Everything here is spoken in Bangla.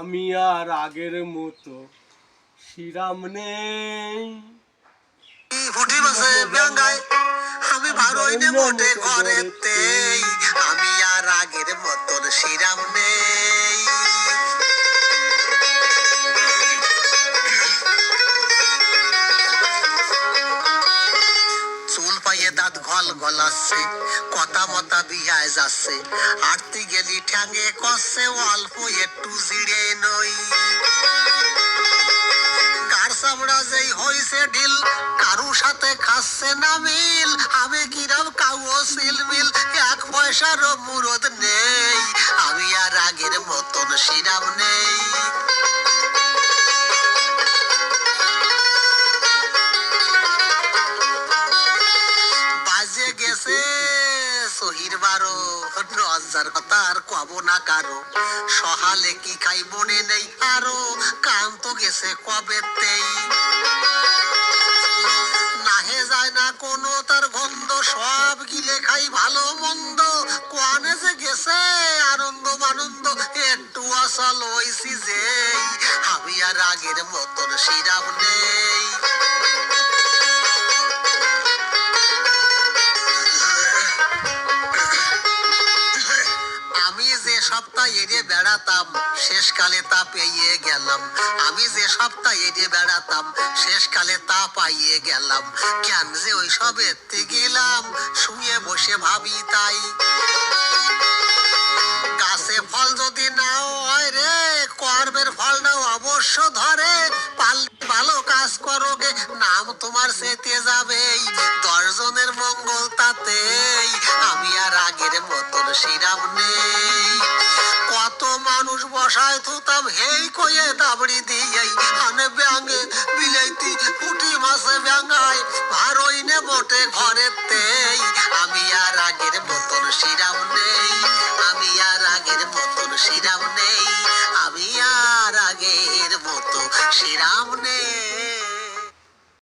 আমি আর আগের মতো শ্রীরাম নেই। আমি ভালো মোটে ঘরেতেই। আমি আর আগের মতন শ্রীরাম নেই। চুল পাইয়ে দাঁত ঘল গলাচ্ছে কথা মতা বিহায় যাচ্ছে। আরতি গেলি ঠ্যাঙ্গে কষছে অল্প একটু জিড়ে নই। কার চামড়া যেই হইছে ঢিল, কারু সাথে খাচ্ছে না মিল। আমি কিরাম কাউও সিলমিল, এক পয়সারও মুরদ নেই। আমি আর আগের মতন সিরাম নেই। গেছে বারো কথা আর না কারও। সহালে কি খাই মনে নেই আরও নাহে যায় না কোনো, তার গন্ধ সব গিলে খাই ভালো মন্দ। কোয়ানে যে গেছে আনন্দ মানন্দ, একটু আসল হইছি যে আমি আর আগের মতন সিরাম নেই। যে সপ্তাহ এড়িয়ে বেড়াতাম, শেষকালে তা পেয়ে গেলাম। আমি যে সপ্তাহ এড়িয়ে বেড়াতাম, শেষকালে তা পাইয়ে গেলাম। কেন যে গেলাম, শুয়ে বসে ভাবি তাই। ফল যদি নাও হয় রে, কর্মের ফলটাও অবশ্য ধরে। ভালো কাজ করোগে নাম তোমার সেতে যাবেই, দশজনের মঙ্গল তাতেই। আমি আর আগের মতন শিরাম নেই। বসায় থুতাম, হেই কয়ে দাবড়ি দিয়েই আনে ব্যাঙে, বিলাইতি পুটি মাছে ব্যাঙায় ভারই নে বটে ঘরেতেই, আমি আর আগের মতন শিরাম নেই। আমি আর আগের মতন শিরাম নেই, আমি আর আগের মতো শিরাম নেই।